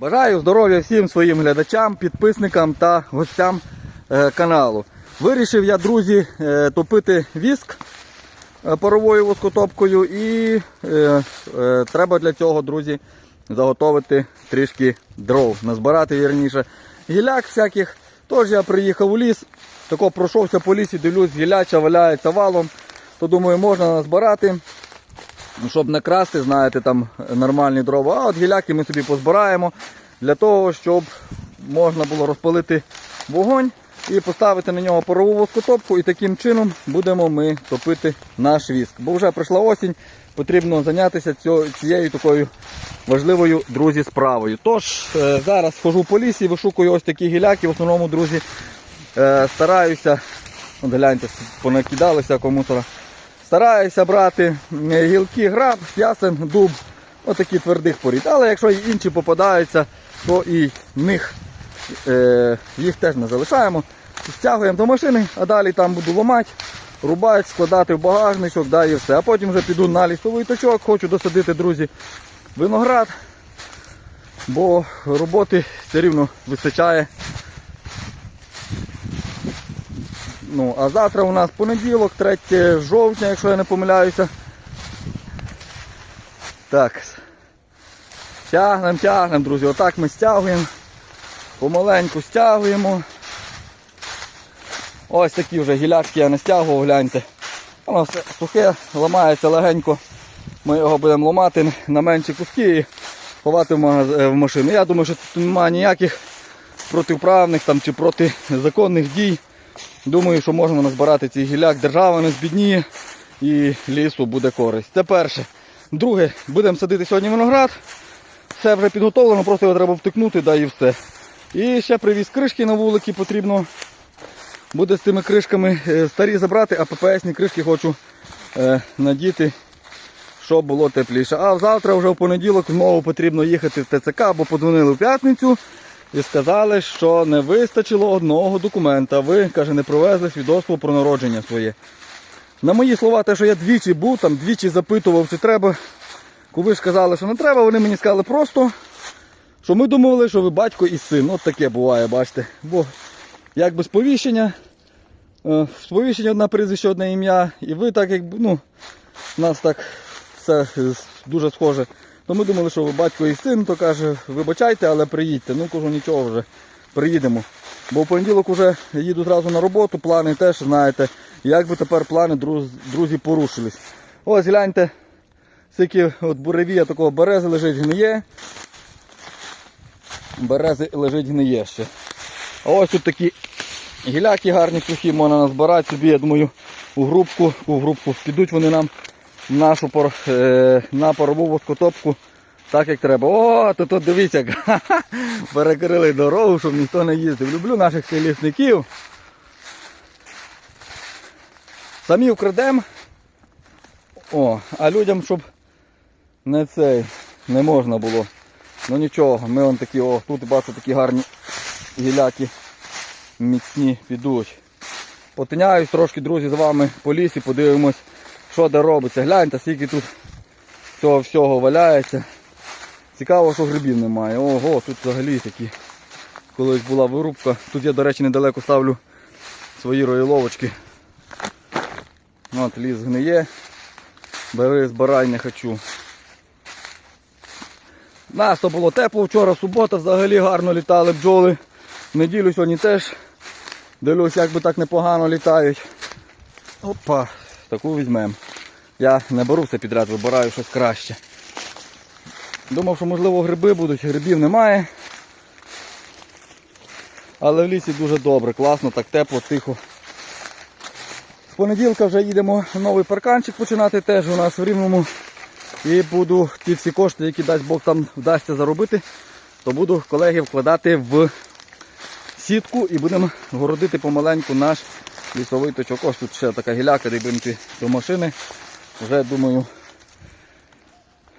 Бажаю здоров'я всім своїм глядачам, підписникам та гостям е, каналу. Вирішив я, друзі, е, топити віск е, паровою воскотопкою і треба для цього, друзі, заготовити трішки дров, назбирати вірніше гіляк всяких. Тож я приїхав у ліс, тако пройшовся по лісі, дивлюсь, гіляча валяється валом, то думаю, можна назбирати. Ну, щоб не красти, знаєте, там нормальні дрова. А от гіляки ми собі позбираємо для того, щоб можна було розпалити вогонь і поставити на нього парову воскотопку. І таким чином будемо ми топити наш віск. Бо вже прийшла осінь, потрібно зайнятися цією такою важливою, друзі, справою. Тож, е, зараз хожу по лісі, вишукую ось такі гіляки. В основному, друзі, е, стараюся, гляньте, понакидали всякого мусора. Стараюся брати е, гілки, граб, ясен, дуб, отакі твердих порід. Але якщо інші попадаються, то і них е, їх теж не залишаємо. Стягуємо до машини, а далі там буду ламати, рубати, складати в багажничок, да, і все. А потім вже піду на лісовий точок, хочу досадити, друзі, виноград, бо роботи все рівно вистачає. Ну, а завтра у нас понеділок, 3 жовтня, якщо я не помиляюся. Так. Тягнемо, тягнемо, друзі. Отак ми стягуємо. Помаленьку стягуємо. Ось такі вже гілячки я не стягував, гляньте. Воно все сухе, ламається легенько. Ми його будемо ламати на менші куски і ховати в е, машину. Я думаю, що тут немає ніяких протиправних там, чи протизаконних дій. Думаю, що можемо назбирати цей гіляк, держава не збідніє і лісу буде користь. Це перше. Друге, будемо садити сьогодні виноград. Все вже підготовлено, просто його треба втикнути, да і все. І ще привіз кришки на вулики, потрібно буде з тими кришками е, старі забрати, а ППСні кришки хочу е, надіти, щоб було тепліше. А завтра вже в понеділок знову потрібно їхати в ТЦК, бо подзвонили в п'ятницю і сказали, що не вистачило одного документа. Ви, каже, не привезли свідоцтво про народження своє. На мої слова, те, що я двічі був, там двічі запитував, чи треба. Коли сказали, що не треба, вони мені сказали просто, що ми думали, що ви батько і син. От таке буває, бачите. Бо якби сповіщення, е, сповіщення одне прізвище, одне ім'я, і ви так якби, ну, нас так все дуже схоже. То ми думали, що батько і син, то каже, вибачайте, але приїдьте. Ну кажу, нічого вже, приїдемо. Бо в понеділок вже їду зразу на роботу, плани теж знаєте, як би тепер плани друз- друзі порушились. Ось гляньте, скільки от буревія такого берези лежить гниє. Берези лежить гниє ще. А ось тут такі гіляки гарні сухі можна назбирати собі, я думаю, у грубку, у грубку підуть вони нам нашу пор, е, на парову воскотопку так як треба. О, то тут дивіться, перекрили дорогу, щоб ніхто не їздив. Люблю наших лісників. Самі вкрадемо. О, а людям, щоб не цей, не можна було. Ну нічого, ми вон такі, о, тут бачу такі гарні гіляки міцні підуть. Потиняюсь трошки, друзі, з вами по лісі, подивимось, що де робиться. Гляньте, скільки тут цього всього валяється. Цікаво, що грибів немає. Ого, тут взагалі такі. Колись була вирубка. Тут я, до речі, недалеко ставлю свої роїловочки. От ліс гниє. Бери, збирай, не хочу. Нас то було тепло вчора, субота, взагалі гарно літали бджоли. В неділю сьогодні теж. Дивлюсь, як би так непогано літають. Опа, таку візьмемо. Я не беру все підряд, вибираю щось краще. Думав, що можливо гриби будуть, грибів немає. Але в лісі дуже добре, класно, так тепло, тихо. З понеділка вже їдемо новий парканчик починати теж у нас в Рівному. І буду ті всі кошти, які дасть Бог там вдасться заробити, то буду колеги вкладати в сітку і будемо городити помаленьку наш лісовий точок. Ось тут ще така гіляка, де до машини. Вже думаю,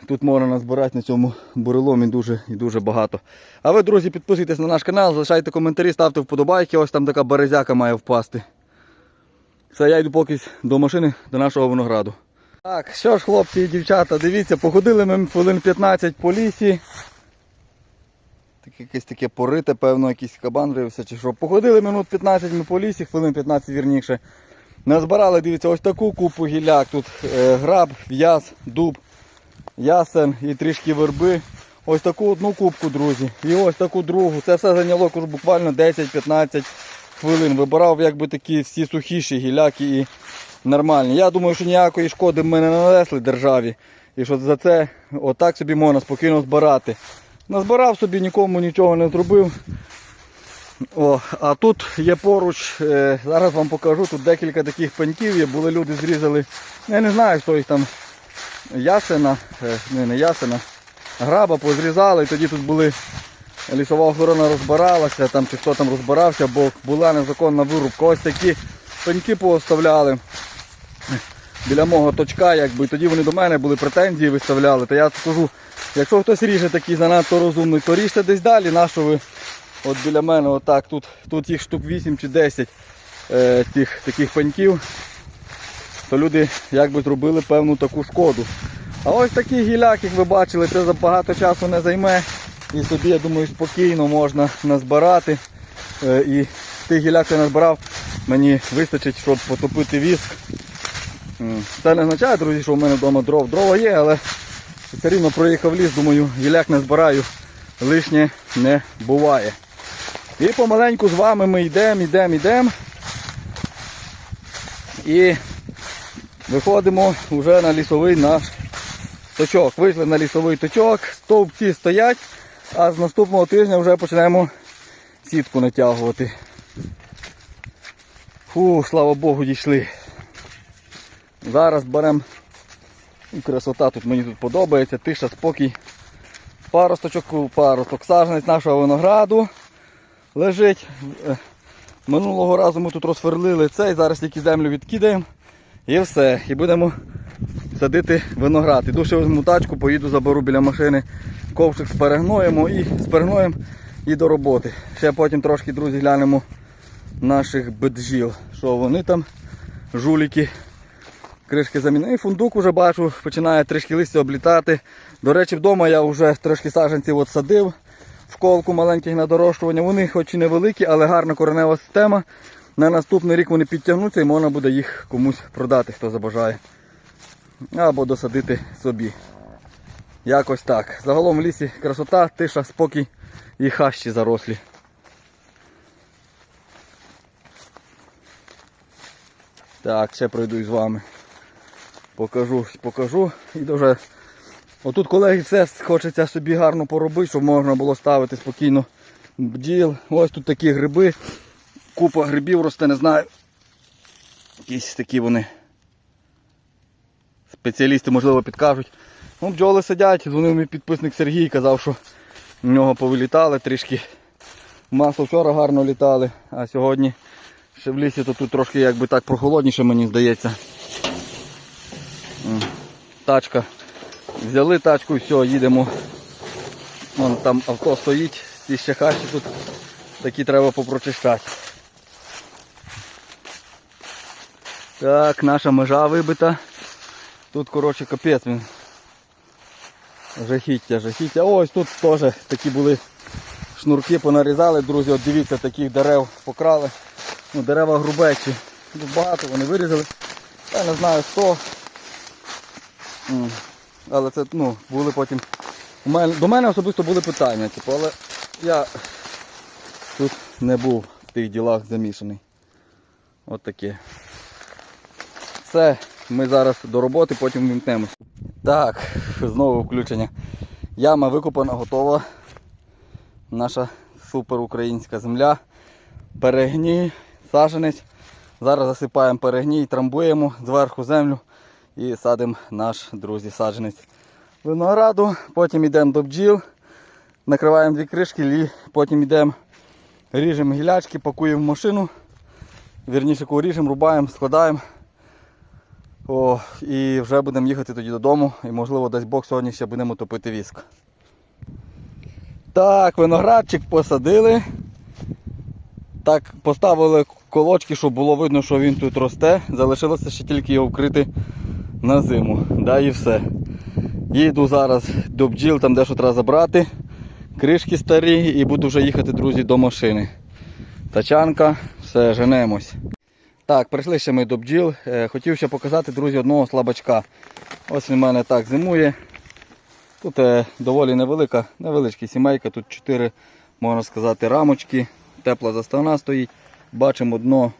тут можна назбирати на цьому буреломі дуже і дуже багато. А ви, друзі, підписуйтесь на наш канал, залишайте коментарі, ставте вподобайки. Ось там така березяка має впасти. Все, я йду поки до машини, до нашого винограду. Так, що ж, хлопці і дівчата, дивіться, походили ми хвилин 15 по лісі. таке, якесь таке порите, певно, якийсь кабан рився чи що. Походили минут 15 ми по лісі, хвилин 15 вірніше. Назбирали, дивіться, ось таку купу гілляк. Тут е, граб, в'яз, дуб, ясен і трішки верби. Ось таку одну кубку, друзі. І ось таку другу. Це все зайняло буквально 10-15 хвилин. Вибирав якби такі всі сухіші гіляки і нормальні. Я думаю, що ніякої шкоди ми не нанесли державі. І що за це отак собі можна спокійно збирати. Назбирав собі, нікому нічого не зробив. О, а тут є поруч, е, зараз вам покажу, тут декілька таких пеньків є, були люди зрізали. Я не знаю, хто їх там ясена, не, не ясена, граба позрізали, і тоді тут були лісова охорона розбиралася, там чи хто там розбирався, бо була незаконна вирубка. Ось такі пеньки пооставляли біля мого точка, якби тоді вони до мене були претензії виставляли. То я скажу, якщо хтось ріже такий занадто розумний, то ріжте десь далі, на що ви от біля мене отак, тут, тут їх штук 8 чи 10 е, цих таких пеньків, то люди якби зробили певну таку шкоду. А ось такий гіляк, як ви бачили, це за багато часу не займе. І собі, я думаю, спокійно можна назбирати. Е, і тих гіляк я назбирав, мені вистачить, щоб потопити віск. Це не означає, друзі, що в мене вдома дров. Дрова є, але все рівно проїхав ліс, думаю, гіляк не збираю, лишнє не буває. І помаленьку з вами ми йдемо, йдемо, йдемо. І виходимо вже на лісовий наш точок. Вийшли на лісовий точок, стовпці стоять, а з наступного тижня вже почнемо сітку натягувати. Фу, слава Богу, дійшли. Зараз беремо красота, тут мені тут подобається, тиша, спокій. Паросточок, паросток, саженець нашого винограду лежить. Е, Минулого разу ми тут розсверлили цей, зараз тільки землю відкидаємо і все. І будемо садити виноград. Іду ще візьму тачку, поїду заберу біля машини ковшик з перегноємо і з і до роботи. Ще потім трошки, друзі, глянемо наших бджіл. Що вони там, жуліки, кришки замінили. І фундук вже бачу, починає трішки листя облітати. До речі, вдома я вже трошки саджанців от садив в школку маленьких на дорощування. Вони хоч і невеликі, але гарна коренева система. На наступний рік вони підтягнуться і можна буде їх комусь продати, хто забажає. Або досадити собі. Якось так. Загалом в лісі красота, тиша, спокій і хащі зарослі. Так, ще пройду з вами. Покажу, покажу. І дуже. Отут, колеги, все хочеться собі гарно поробити, щоб можна було ставити спокійно бджіл. Ось тут такі гриби. Купа грибів росте, не знаю. Якісь такі вони. Спеціалісти, можливо, підкажуть. Ну, бджоли сидять, дзвонив мій підписник Сергій, казав, що в нього повилітали трішки. Масло вчора гарно літали, а сьогодні ще в лісі то тут трошки якби так прохолодніше, мені здається. Тачка. Взяли тачку, все, їдемо. Вон там авто стоїть, ті ще хащі тут такі треба попрочищати. Так, наша межа вибита. Тут коротше капець він. Жахіття, жахіття. Ось тут теж такі були шнурки, понарізали, друзі, от дивіться, таких дерев покрали. Ну, Дерева грубечі. Тут багато вони вирізали. Я не знаю 100. Але це ну, були потім. До мене особисто були питання, типу, але я тут не був в тих ділах замішаний. От таке. Все, ми зараз до роботи, потім вімкнемось. Так, знову включення. Яма викопана, готова. Наша супер українська земля. Перегній, саженець. Зараз засипаємо перегній, трамбуємо зверху землю і садимо наш, друзі, саджанець винограду. Потім йдемо до бджіл, накриваємо дві кришки, лі- потім йдемо, ріжемо гілячки, пакуємо в машину. Вірніше, коли ріжемо, рубаємо, складаємо. О, і вже будемо їхати тоді додому. І можливо дасть Бог сьогодні ще будемо топити віск. Так, виноградчик посадили. Так, поставили колочки, щоб було видно, що він тут росте. Залишилося ще тільки його вкрити на зиму. Да, і все. Їду зараз до бджіл, там дещо треба забрати. кришки старі і буду вже їхати, друзі, до машини. Тачанка, все, женемось. Так, прийшли ще ми до бджіл. Е, Хотів ще показати, друзі, одного слабачка. Ось він в мене так зимує. Тут е, доволі невелика, невеличка сімейка, тут 4, можна сказати, рамочки, тепла заставна стоїть. Бачимо дно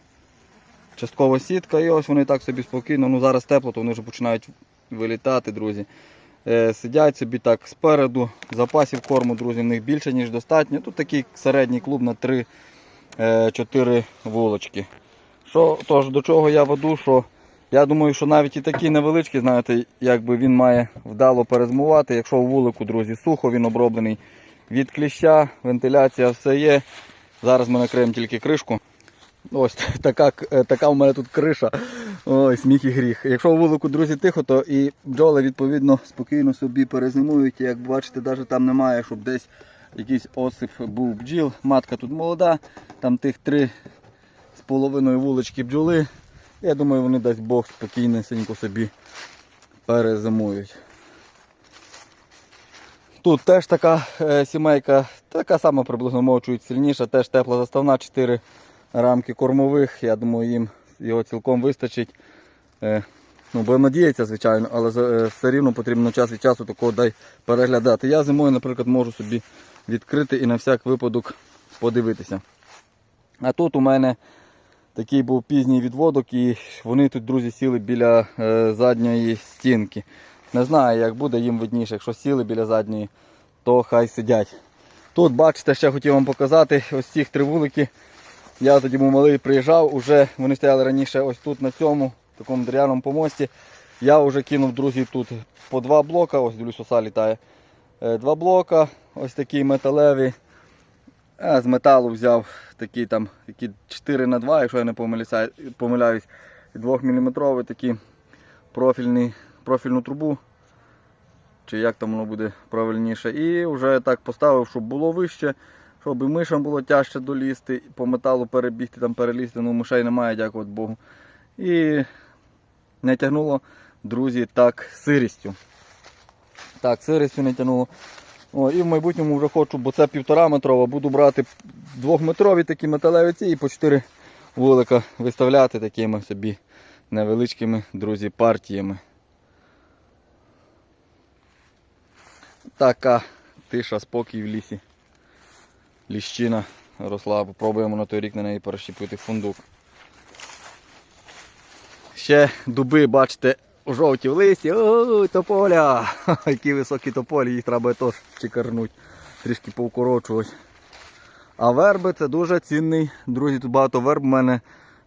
часткова сітка і ось вони так собі спокійно. Ну зараз тепло, то вони вже починають вилітати, друзі. Е, сидять собі так спереду. Запасів корму, друзі, в них більше, ніж достатньо. Тут такий середній клуб на 3-4 вулочки. Що, тож, до чого я веду, що я думаю, що навіть і такі невеличкі, знаєте, якби він має вдало перезмувати. Якщо у вулику, друзі, сухо, він оброблений від кліща, вентиляція все є. Зараз ми накриємо тільки кришку. Ось така, е, така у мене тут криша. Ой, сміх і гріх. Якщо у вулику, друзі, тихо, то і бджоли відповідно спокійно собі перезимують. Як бачите, навіть там немає, щоб десь якийсь осип був бджіл. Матка тут молода, там тих три з половиною вулички бджоли. Я думаю, вони дасть Бог спокійнесенько собі перезимують. Тут теж така е, сімейка, така сама приблизно мов чуть сильніша, теж тепла заставна, 4 рамки кормових. Я думаю, їм його цілком вистачить. Е, ну, будемо надіятися, звичайно, але е, все рівно потрібно час від часу такого дай переглядати. Я зимою, наприклад, можу собі відкрити і на всяк випадок подивитися. А тут у мене такий був пізній відводок, і вони тут, друзі, сіли біля е, задньої стінки. Не знаю, як буде їм видніше, якщо сіли біля задньої, то хай сидять. Тут, бачите, ще хотів вам показати ось ці три вулики. Я тоді був малий приїжджав, уже вони стояли раніше ось тут на цьому такому дерев'яному помості. Я вже кинув, друзі, тут по два блока, ось дивлюсь, оса літає. Е, Два блока, ось такі металеві. А з металу взяв такі там, які 4 на 2 якщо я не помиляюсь, помиляюсь 2 мм такі профільні, профільну трубу. Чи як там воно буде правильніше. І вже так поставив, щоб було вище, щоб і мишам було тяжче долізти, по металу перебігти, там перелізти, ну мишей немає, дякувати Богу. І не тягнуло, друзі, так сирістю. Так, сирістю не тягнуло. О, і в майбутньому вже хочу, бо це півтора метрова, буду брати двохметрові такі металеві ці і по 4 вулика виставляти такими собі невеличкими, друзі, партіями. Така тиша, спокій в лісі. Ліщина росла, попробуємо на той рік на неї перещепити фундук. Ще дуби, бачите, жовті в листі. Ой, тополя! Які високі тополі, їх треба теж чекарнуть, трішки повкорочувати. А верби це дуже цінний, друзі, тут багато верб у мене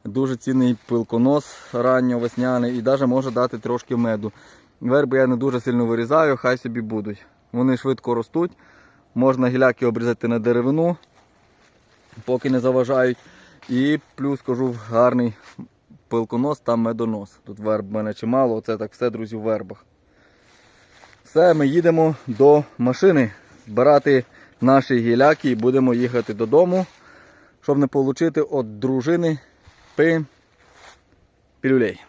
дуже цінний пилконос ранньовесняний і навіть може дати трошки меду. Верби я не дуже сильно вирізаю, хай собі будуть. Вони швидко ростуть. Можна гіляки обрізати на деревину, поки не заважають. І плюс кажу, гарний пилконос та медонос. Тут верб в мене чимало, оце так все, друзі, в вербах. Все, ми їдемо до машини збирати наші гіляки і будемо їхати додому, щоб не отримати від дружини пи пілюлей.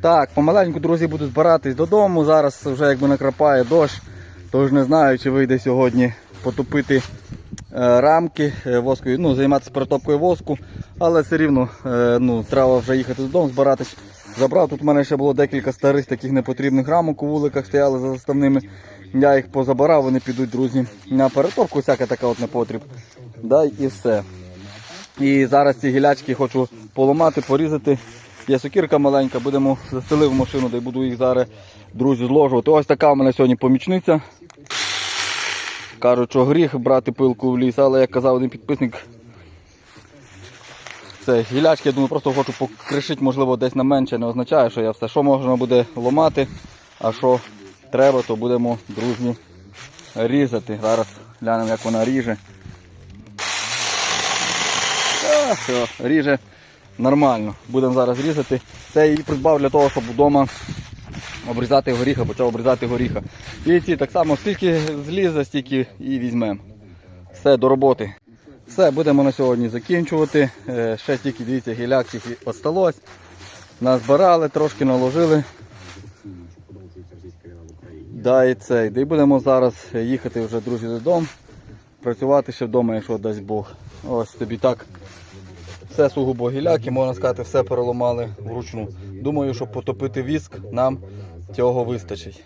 Так, помаленьку, друзі, буду збиратись додому. Зараз вже якби накрапає дощ, тож не знаю, чи вийде сьогодні потопити е, рамки е, воскою, ну, займатися перетопкою воску, але все рівно е, ну, треба вже їхати додому, збиратись. Забрав, тут в мене ще було декілька старих таких непотрібних рамок у вуликах стояли за заставними. Я їх позабирав, вони підуть, друзі, на перетопку, всяка така от непотріб. Дай і все. І зараз ці гілячки хочу поламати, порізати. Є сокірка маленька, будемо застелив машину, де буду їх зараз, друзі, зложувати. Ось така у мене сьогодні помічниця. Кажуть, що гріх брати пилку в ліс, але як казав один підписник, це гілячки, я думаю, просто хочу покришити, можливо, десь на менше, не означає, що я все, що можна буде ламати, а що треба, то будемо, друзі, різати. Зараз глянемо, як вона ріже. А, все, ріже нормально. Будемо зараз різати. Це її придбав для того, щоб вдома обрізати горіха, почав обрізати горіха. І ці так само, скільки злізе, стільки і візьмемо. Все, до роботи. Все, будемо на сьогодні закінчувати. Е, Ще тільки дивіться, гіляків осталось. Назбирали, трошки наложили. Да, цей. І будемо зараз їхати вже, друзі, додому. працювати ще вдома, якщо дасть Бог. Ось тобі так. Все сугубо гіляки, можна сказати, все переламали вручну. Думаю, щоб потопити віск, нам цього вистачить.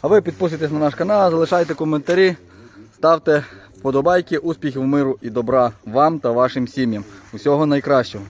А ви підписуйтесь на наш канал, залишайте коментарі, ставте вподобайки, успіхів, миру і добра вам та вашим сім'ям. Усього найкращого.